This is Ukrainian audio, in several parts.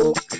Ooh.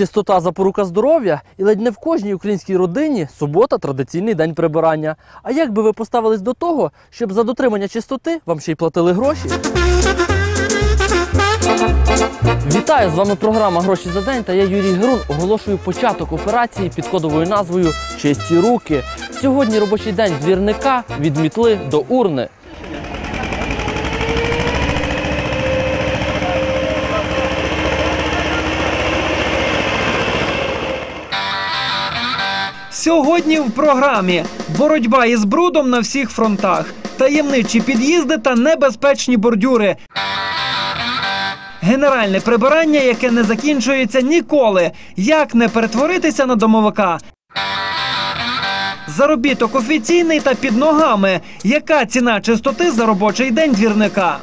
Чистота запорука здоров'я, і ледь не в кожній українській родині субота традиційний день прибирання. А як би ви поставились до того, щоб за дотримання чистоти вам ще й платили гроші? Вітаю! З вами програма Гроші за день та я Юрій Грун оголошую початок операції під кодовою назвою Чисті руки. Сьогодні робочий день двірника від мітли до урни. Сьогодні в програмі боротьба із брудом на всіх фронтах, таємничі під'їзди та небезпечні бордюри. Генеральне прибирання, яке не закінчується ніколи. Як не перетворитися на домовика? Заробіток офіційний та під ногами. Яка ціна чистоти за робочий день двірника?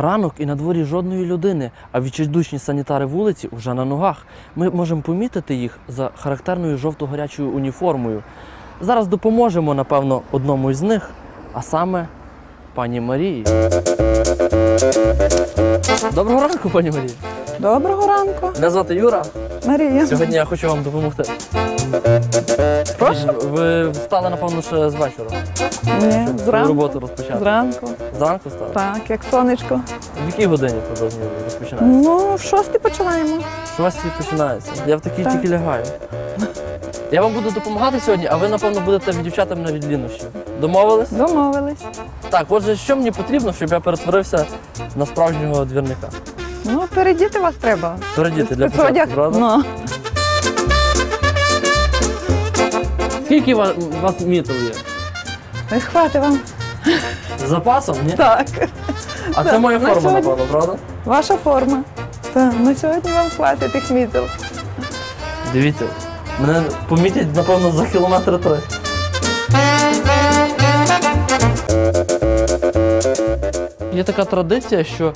Ранок і на дворі жодної людини, а відчайдушні санітари вулиці вже на ногах. Ми можемо помітити їх за характерною жовто-горячою уніформою. Зараз допоможемо, напевно, одному із них, а саме пані Марії. Доброго ранку, пані Марії. Доброго ранку, Мене звати Юра. Марія. Сьогодні я хочу вам допомогти. Прошу? Ви встали, напевно, ще з вечора. Ні, зранку. роботу розпочати. Зранку. Зранку стали? Так, як сонечко. В якій годині приблизно розпочинається? Ну, в шостій починаємо. Шості починається. Я в такій Так. тільки лягаю. Я вам буду допомагати сьогодні, а ви, напевно, будете віддівчати мене від лінощів. Домовились? Домовились. Так, отже, що мені потрібно, щоб я перетворився на справжнього двірника? Ну, передіти вас треба. Передіти для початку, правда? Ну, Скільки ва- у вас мітл є? не хватить вам. З запасом? Ні? Так. А це Так, моя на форма, сьогодні. напевно, правда? Ваша форма. Так, на сьогодні вам хватить тих мітел. Дивіться, мене помітять, напевно, за кілометри три. Є така традиція, що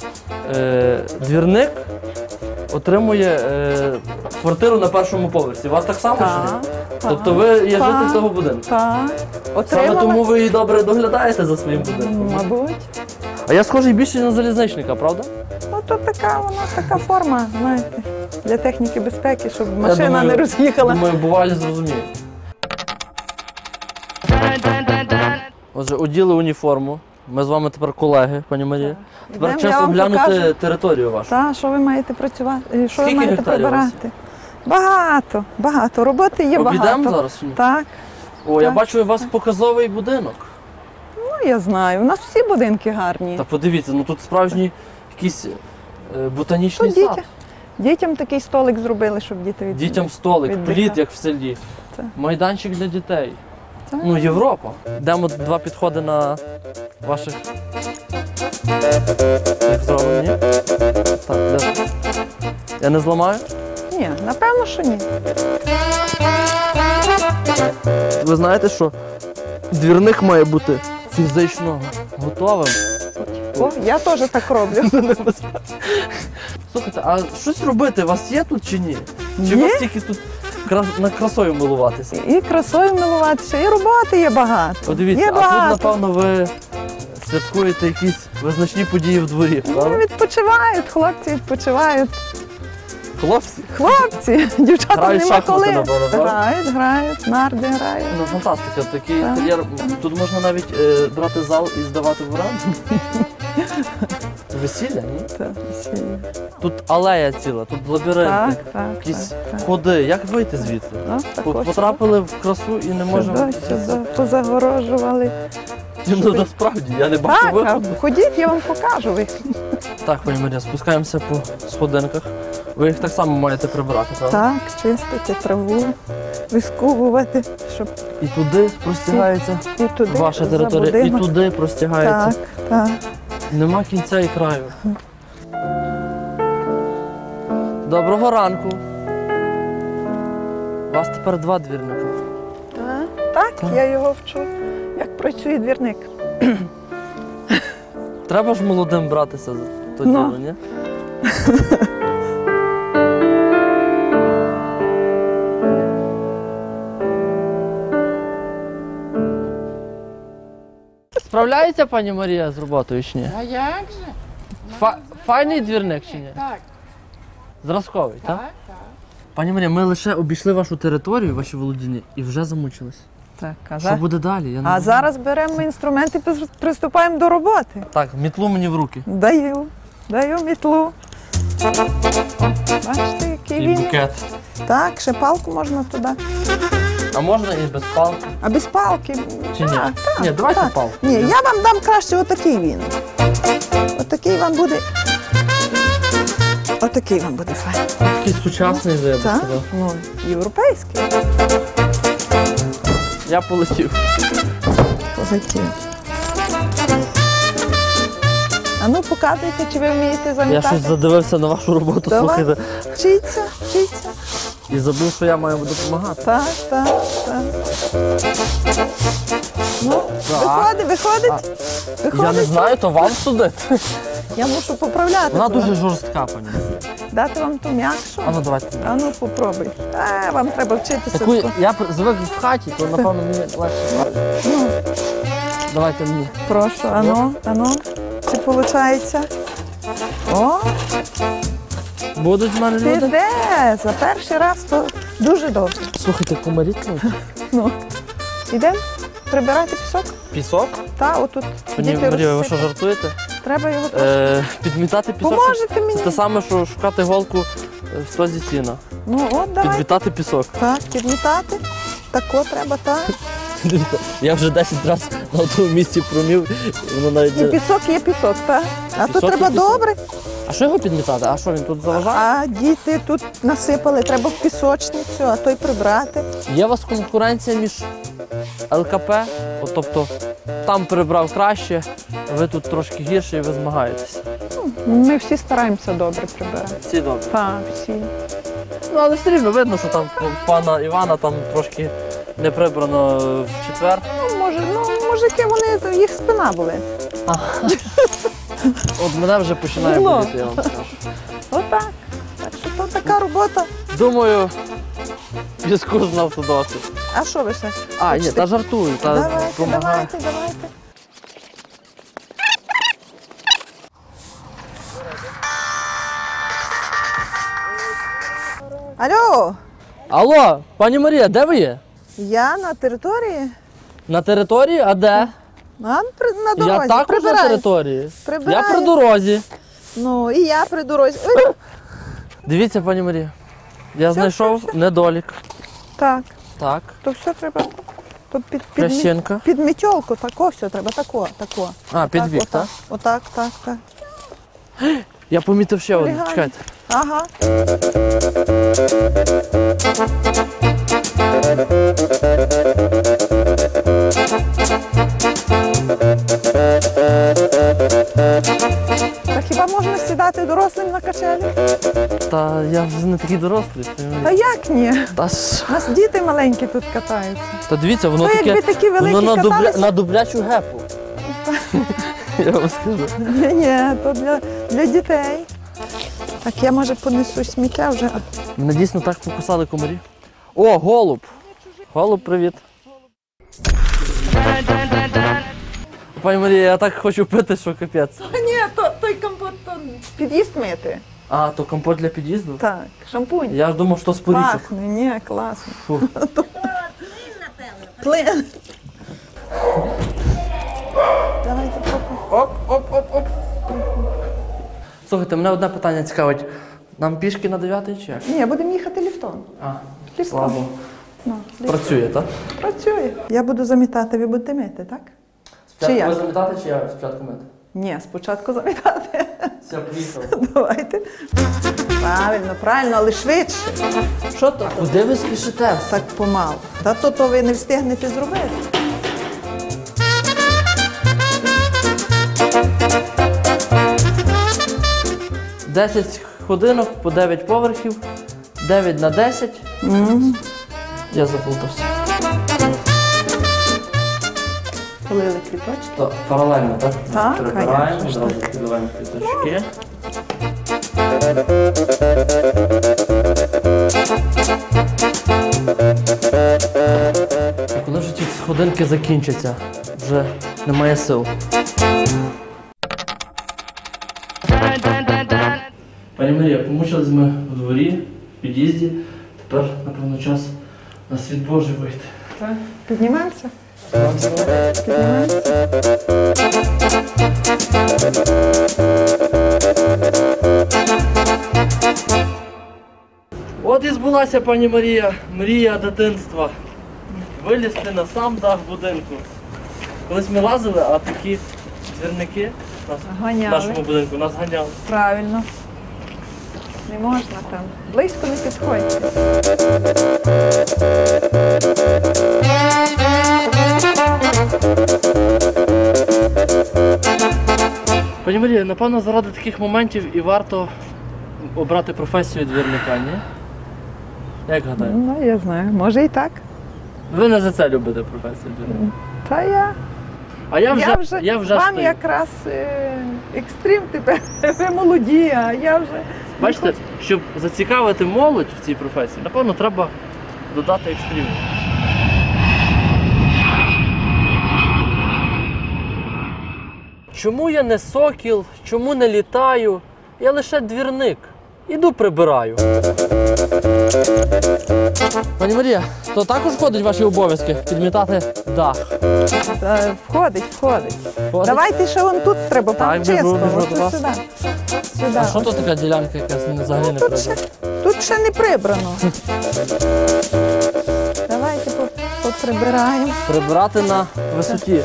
е, двірник отримує е, квартиру на першому поверсі. У вас так само? чи Так. ні? Тобто ви є Так. житель того будинку. Так. Саме тому ви і добре доглядаєте за своїм будинком. Мабуть. А я схожий більше на залізничника, правда? Ну, то така, вона така форма, знаєте, для техніки безпеки, щоб машина думаю, не роз'їхала. Думаю, бувалі зрозуміють. Отже, оділи уніформу. Ми з вами тепер колеги, пані Марія. Тепер час оглянути покажу. територію вашу. Та, що ви маєте працювати? Що Скільки ви маєте прибирати? Багато, багато. Роботи є Обійдемо багато. зараз? Так, О, я бачу, у вас показовий будинок. ну я знаю. У нас всі будинки гарні. Та подивіться, ну тут справжній якийсь е, ботанічний сад. Дітям такий столик зробили, щоб діти від... Дітям столик, плід, як в селі. Так. Майданчик для дітей. Так. Ну, Європа. Йдемо два підходи на ваших. Зробимо, ні? Так, де? Я не зламаю? Ні, напевно, що ні. Ви знаєте, що двірник має бути фізично готовим. О, я теж так роблю. Слухайте, а щось робити у вас є тут чи ні? Чи Є. вас тільки тут крас... на красою милуватися? І красою милуватися, і роботи є багато. Подивіться, є а тут, напевно, ви святкуєте якісь визначні події в дворі, Ну, правда? відпочивають, хлопці відпочивають. Хлопці? Хлопці, дівчата Грають нема шахмати, коли. напевно, правда? Грають, грають, нарди грають. Ну, фантастика, такий Так. інтер'єр. Тут можна навіть е, брати зал і здавати в оренду. Весілля, ні? Так, весілля. Тут алея ціла, тут лабіринти, так, так. якісь так, так. ходи. Як вийти звідси? Ну, По- також Потрапили в красу і не можемо. Сюди, сюди, позагорожували. Ну насправді, я не бачу Так, виходу. ходіть, я вам покажу. Ви. Так, пані Марія, спускаємося по сходинках. Ви їх так само маєте прибирати, правда? Так, чистити траву, вискубувати, щоб І туди простягається і туди ваша територія, і туди простягається. Так, так. Нема кінця і краю. Доброго ранку. У вас тепер два двірника. Так, так, я його вчу, як працює двірник. Треба ж молодим братися за то Ну. діло, ні? Справляється пані Марія з роботою чи ні? А як же? Фа- файний двірник чи ні? Так, Зразковий, так? так, так. Пані Марія, ми лише обійшли вашу територію, ваші володіння, і вже замучились. Так, а, Що за- буде далі? Я не а знаю. зараз беремо інструменти і пис- приступаємо до роботи. Так, мітлу мені в руки. Даю, даю мітлу. Бачите, який І він. букет. Так, ще палку можна туди. А можна і без палки? А без палки. Чи ні? Так, Ні, давайте так. палку. Ні, я вам дам краще отакий він. Отакий вам буде. Отакий вам буде файний. Такий сучасний я би Так? сказав. Ну, європейський. Я полетів. Позатів. А ну показуйте, чи ви вмієте Я замітати. щось задивився на вашу роботу, Давай. слухайте, Вчіться, вчіться. І забув, що я маю допомагати. Так, так, так. Ну, виходить, виходить. Я Виходить. не знаю, то вам судити. Я мушу поправляти. Вона трохи. дуже жорстка, пані. Дати вам ту м'якшу. А ну давайте. А ну попробуй. А, вам треба вчитися. Таку я звик в хаті, то напевно мені легше. Ну, Давайте мені. прошу, ану, ану. Чи виходить? О, Будуть з мене люди? піде. За перший раз то дуже добре. Слухайте, комарі. Ну, ідемо прибирати пісок. Пісок? Та, отут Пані діти Марія, ви що розсипали. жартуєте? Треба його трошки. Е, підмітати пісок? Поможете мені? Це те саме, що шукати голку е, в стозі сіна. Ну, от давай. Підмітати пісок. Так, підмітати. Тако треба, так. Дивіться, Я вже 10 разів на одному місці промів, і воно навіть І не... пісок є пісок, так. А Пісок тут треба пісок. добре. А що його підмітати? А що він тут заважає? А діти тут насипали, треба в пісочницю, а то й прибрати. Є у вас конкуренція між ЛКП, от, тобто там прибрав краще, ви тут трошки гірше і ви змагаєтесь. Ми всі стараємося добре прибирати. Всі добре. Так, всі. Ну, але все рівно видно, що там пана Івана там трошки не прибрано в четвер. Ну, може, ну, мужики, вони їх спина були. От мене вже починає Ну. боліти, я вам скажу. Отак. Так що то така робота. Думаю, піску знав то досить. А що ви ще? А, ні, та жартую, та Давайте, допомагаю. давайте, давайте. Алло, Алло, пані Марія, де ви є? я на території? На території? А де? А, при- на дорозі. я також на території. Прибираю. Я при дорозі. Ну, і я при дорозі. Ой, Дивіться, пані Марія. Я знайшов недолік. Так, Так. то все треба. То під, під, мі- під мітьолку, тако все треба, тако, тако. А, під бік, так? Отак, так, так. Я помітив ще один. Чекайте. Ага. Та хіба можна сідати дорослим на качелі? Та я вже не такий дорослий. Та як ні? Та ж. У нас діти маленькі тут катаються. Та дивіться, воно То таке. якби такі великі Воно на, дубля... каталися. на дублячу гепу. Я вам скажу. Ні, ні, то для, для дітей. Так я може понесу сміття вже. Мене дійсно так покусали комарі. О, голуб! Голуб, привіт. Пані Марія, я так хочу пити, що капець. Ні, то той компот то під'їзд мити. А, то компот для під'їзду? Так, шампунь. Я ж думав, що з порічок. Пахне, ні, класно. Фу. Плин. Давайте попробуємо. Оп, оп, оп, оп. Слухайте, мене одне питання цікавить. Нам пішки на 9 чи як? Ні, будемо їхати ліфтом. А, Ліфтом. слава Богу. Ну, ліфт. Працює, так? Працює. Я буду замітати, ви будете мити, так? Чи як? ви замітати, чи я спочатку мити? Ні, спочатку замітати. Все, поїхав. Давайте. Правильно, правильно, але швидше. Що то? то? Куди ви спішите? Так помалу. Та то, то ви не встигнете зробити. – 10 ходинок по 9 поверхів, 9 на 10. Я заплутався. Полили квіточки. То паралельно, так? Так, Прибираємо, же підливаємо квіточки. А коли вже ці сходинки закінчаться, вже немає сил. Пані Марія, помучились ми у дворі, в під'їзді. Тепер, напевно, час на світ Божий вийти. Так. Піднімаємося? От і збулася, пані Марія, мрія дитинства. Вилізти на сам дах будинку. Колись ми лазили, а такі двірники нас в Ганяли. нашому будинку нас ганяли. Правильно. Не можна там. Близько не підходьте. Пані Марія, напевно, заради таких моментів і варто обрати професію двірника, ні? Як гадаєте? Ну, я знаю. Може і так. Ви не за це любите професію двірника. Та я. А я вже, я вже, я вже вам стою. якраз е, екстрим тепер. Ви молоді, а я вже. Бачите, щоб зацікавити молодь в цій професії, напевно, треба додати екстриму. Чому я не сокіл? Чому не літаю? Я лише двірник. Іду прибираю. Пані Марія, то також входить в ваші обов'язки підмітати дах. Та, входить, входить. Входить? Давайте ще вон тут треба, Так, біжу, чисто. біжу до вас. сюди. Сюди. А що тут така ділянка якась взагалі не тут, ще, прибрана? тут ще не прибрано. Поприбираємо. Прибирати на висоті. Ви,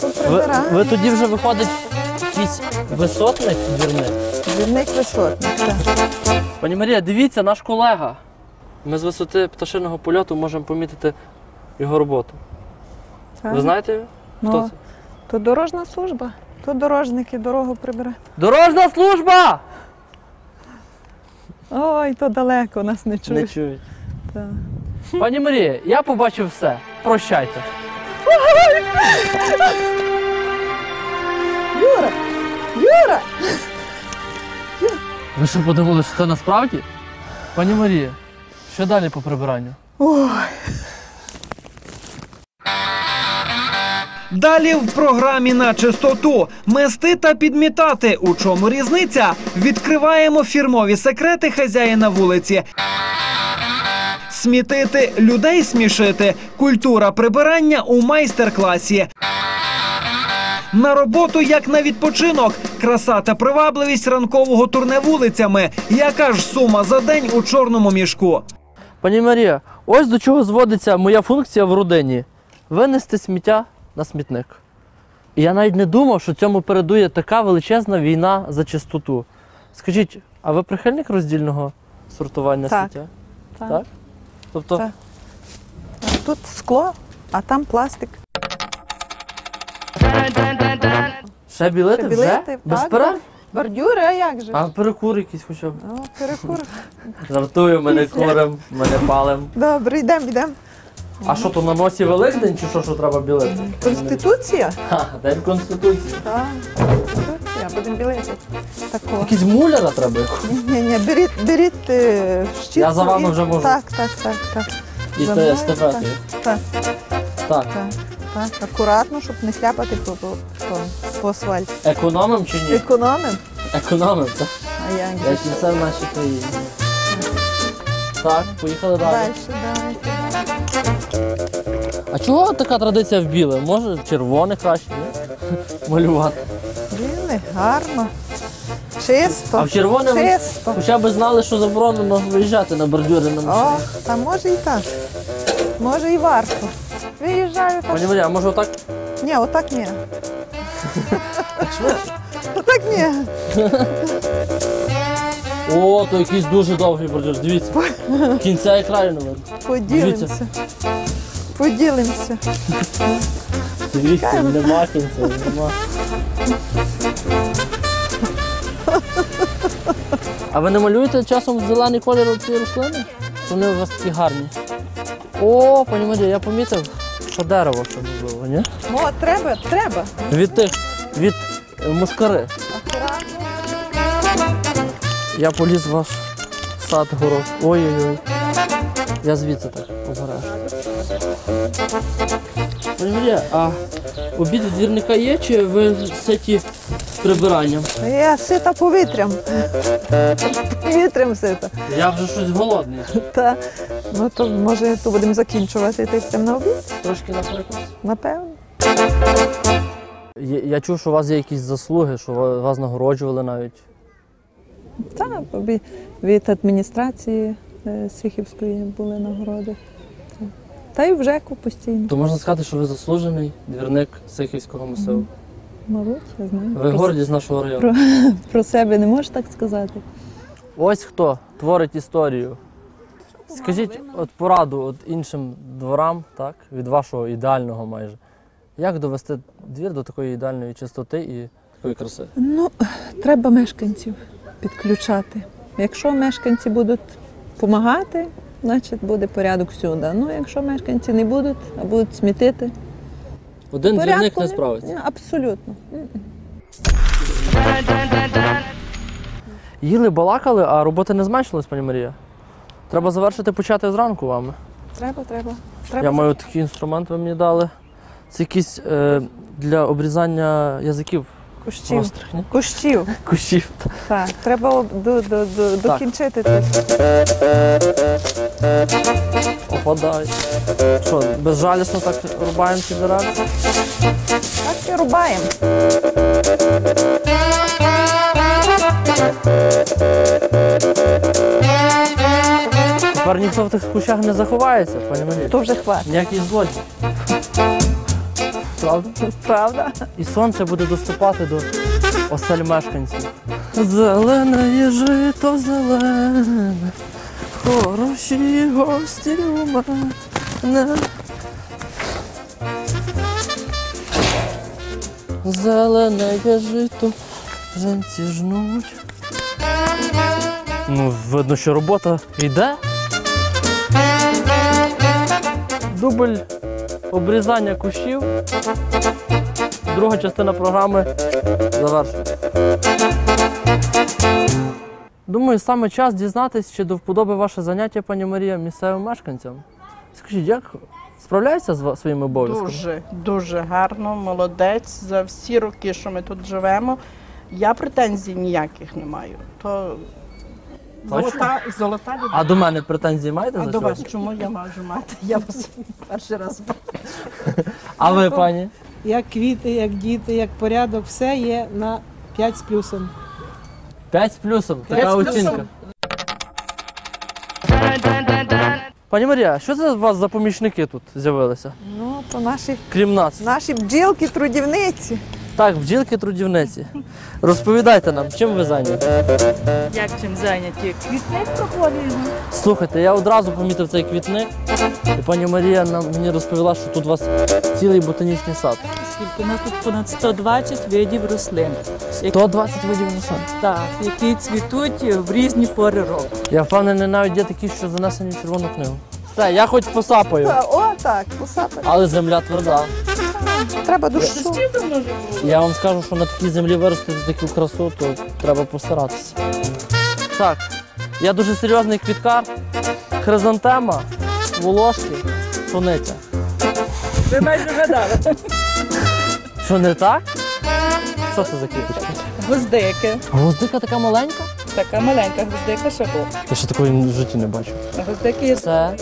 Поприбираємо. ви тоді вже виходить якийсь висотник двірник. Двірник висотник. Так. Пані Марія, дивіться, наш колега. Ми з висоти пташиного польоту можемо помітити його роботу. Ви знаєте, хто Ну, це? То дорожна служба. То дорожники дорогу прибирають. Дорожна служба! Ой, то далеко нас не Не чують. Так. Пані Марія, я побачив все. Прощайте. Юра! Юра! Ви що подумали, що це насправді? Пані Марія, що далі по прибиранню? Ой, Далі в програмі на чистоту мести та підмітати. У чому різниця? Відкриваємо фірмові секрети хазяїна вулиці. Смітити людей смішити. Культура прибирання у майстер-класі. На роботу як на відпочинок. Краса та привабливість ранкового турне вулицями. Яка ж сума за день у чорному мішку? Пані Марія, ось до чого зводиться моя функція в родині винести сміття на смітник. І я навіть не думав, що цьому передує така величезна війна за чистоту. Скажіть, а ви прихильник роздільного сортування Так. сміття? так. Так? Тобто, Так. Тут скло, а там пластик. ще білити вже? Білити, Без так, перерв? так. Бордюри, а як же? А перекур якийсь хоча б. О, перекур. Жартую, ми не курим, ми не палим. Добре, йдемо, йдемо. А що то на носі Великдень чи що, що треба білити? Конституція? Ха, День Конституції. Так, конституція, будемо білити. Такого. Якийсь муляра треба. Ні, ні, беріть, беріть е, щітку. Я за вами і- вже можу. Так, так, так, так. І За те мною, естафетою. Так, Так. так, так. Акуратно, щоб не хляпати по, по, по, по асфальту. Економим чи ні? Економим? Економим, так. А як Як і все в нашій країні. Так, поїхали далі. Далі, давайте. А чого така традиція в біле? Може червоне краще, ні? Малювати. Гарно. Чисто. А в червоне Чисто. хоча б знали, що заборонено виїжджати на бордюри на О, машині. та може і так. Може і варто. Виїжджаю так. Пані а може отак? Ні, отак ні. Отак ні. О, то якийсь дуже довгий бордюр. Дивіться. Кінця і краю не видно. Поділимося. Поділимося. Дивіться, нема кінця, нема. А ви не малюєте часом зелений колір цієї рослини? Вони у вас такі гарні. О, пані Марія, я помітив, що дерево ще можливо, ні? О, треба, треба. Від тих, від е, мушкари. Я поліз в ваш сад город. Ой-ой-ой. Я звідси так обережно. Пані Марія, а обід двірника є, чи ви ситі з прибиранням? Я сита повітрям. Повітрям сита. Я вже щось голодний. Та, ну то може то будемо закінчувати ти там на обід, Трошки наприклад. напевно. Я, я чув, що у вас є якісь заслуги, що вас нагороджували навіть. Та від, адміністрації е, Сихівської були нагороди. Та. Й в ЖЕКу постійно. То можна сказати, що ви заслужений двірник Сихівського масиву. Мабуть, я знаю. Ви Про- гордість нашого району. про- Про себе не можеш так сказати. Ось хто творить історію. Скажіть от пораду от іншим дворам, так, від вашого ідеального майже. Як довести двір до такої ідеальної чистоти і такої краси? Ну, треба мешканців підключати. Якщо мешканці будуть допомагати, значить буде порядок всюди. Ну, якщо мешканці не будуть, а будуть смітити, Один двірник порядку не не- справиться. Ну, Абсолютно. Їли, балакали, а роботи не зменшились, пані Марія. Треба завершити почати зранку вами. Треба, треба. треба. Я маю такий інструмент, ви мені дали. Це якийсь е, для обрізання язиків Кущів. гострих, ні? Кущів. Кущів. Так, треба об- до, до, до, докінчити. це. Опадай. Що, безжалісно так рубаємо ці дерева? Так і рубаємо. Тепер ніхто в тих кущах не заховається, пані Марія. То вже хватить. Ніякий злодій. Правда? Правда? І сонце буде доступати до осель мешканців. Зелене є жито зелене, хороші гості у мене. Зелене є жито, женці жнуть. Ну, видно, що робота йде. Дубль обрізання кущів. Друга частина програми завершена. Думаю, саме час дізнатись, чи до вподоби ваше заняття, пані Марія, місцевим мешканцям. Скажіть, як справляється з своїми обов'язками? Дуже, дуже гарно, молодець. За всі роки, що ми тут живемо, я претензій ніяких не маю. То золота, золота людина. А до мене претензії маєте А за до вас чому я можу мати? Я вас перший раз бачу. А ви, пані? Як квіти, як діти, як порядок, все є на 5 з плюсом. П'ять з плюсом. Така П'ять з плюсом. оцінка. Пані Марія, що це у вас за помічники тут з'явилися? Ну, то наші, Крім нас. наші бджілки трудівниці. Так, бджілки трудівниці. Розповідайте нам, чим ви зайняті? Як чим зайняті? Квітник проходимо. Слухайте, я одразу помітив цей квітник, і пані Марія нам мені розповіла, що тут у вас цілий ботанічний сад. Скільки у нас тут понад 120 видів рослин, 120 видів рослин. так, які цвітуть в різні пори року. Я впевнений, навіть є такі, що занесені в червону книгу. Все, я хоч посапаю, О, так, посапати. але земля тверда. Треба дощу. Я вам скажу, що на такій землі виростити таку красу, то треба постаратися. Так, я дуже серйозний квіткар. Хризантема, волошки, суниця. Ви майже вгадали. Що не так? Що це за квіточки? Гвоздики. Гвоздика така маленька? Така маленька гвоздика шабо. Я ще такої в житті не бачив. Гвоздики є. Це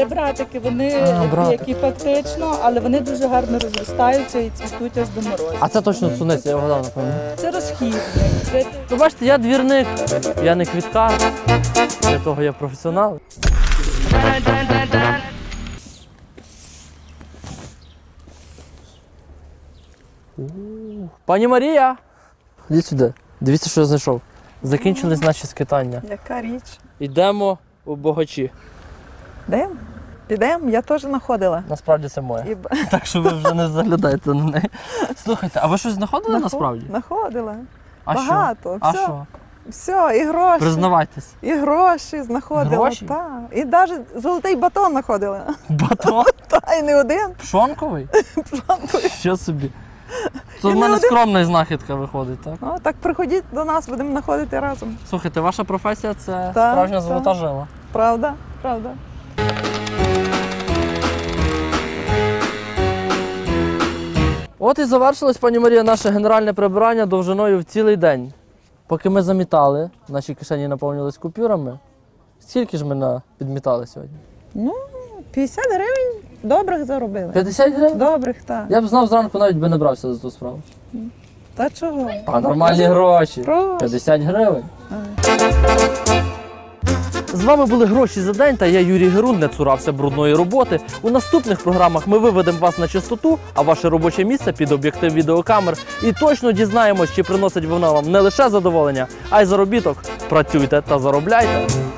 це братики, вони А, братики. які фактично, але вони дуже гарно розростаються і цвітуть аж до морозу. А це точно суниця, я вгадав, напевно. Це розхідник. Це Ви бачите, я двірник, я не квіткар. Для того я професіонал. Пані Марія! Ідіть сюди. Дивіться, що я знайшов. Закінчились наші скитання. Яка річ? Йдемо у богачі. Йдемо? Підемо, я теж знаходила. Насправді це моє. І... Так що ви вже не заглядаєте на неї. Слухайте, а ви щось знаходили насправді? Знаходила. А Багато. Що? А що? Все, і гроші. Признавайтесь. І гроші знаходила. Гроші? Так. І навіть золотий батон знаходила. Батон Та й не один. пшонковий? Пшонковий. Що собі? Це в не мене один. скромна знахідка виходить, так? О, так приходіть до нас, будемо знаходити разом. Слухайте, ваша професія це Так, справжня так. золота жила. Правда? Правда. От і завершилось, пані Марія, наше генеральне прибирання довжиною в цілий день. Поки ми замітали, наші кишені наповнились купюрами. Скільки ж ми підмітали сьогодні? Ну, 50 гривень добрих заробили. 50 гривень? Добрих, так. Я б знав зранку навіть би не брався за ту справу. Та чого? А нормальні гроші. Гроші. 50 гривень. З вами були гроші за день та я Юрій Герун не цурався брудної роботи. У наступних програмах ми виведемо вас на чистоту, а ваше робоче місце під об'єктив відеокамер. І точно дізнаємось, чи приносить вона вам не лише задоволення, а й заробіток. Працюйте та заробляйте.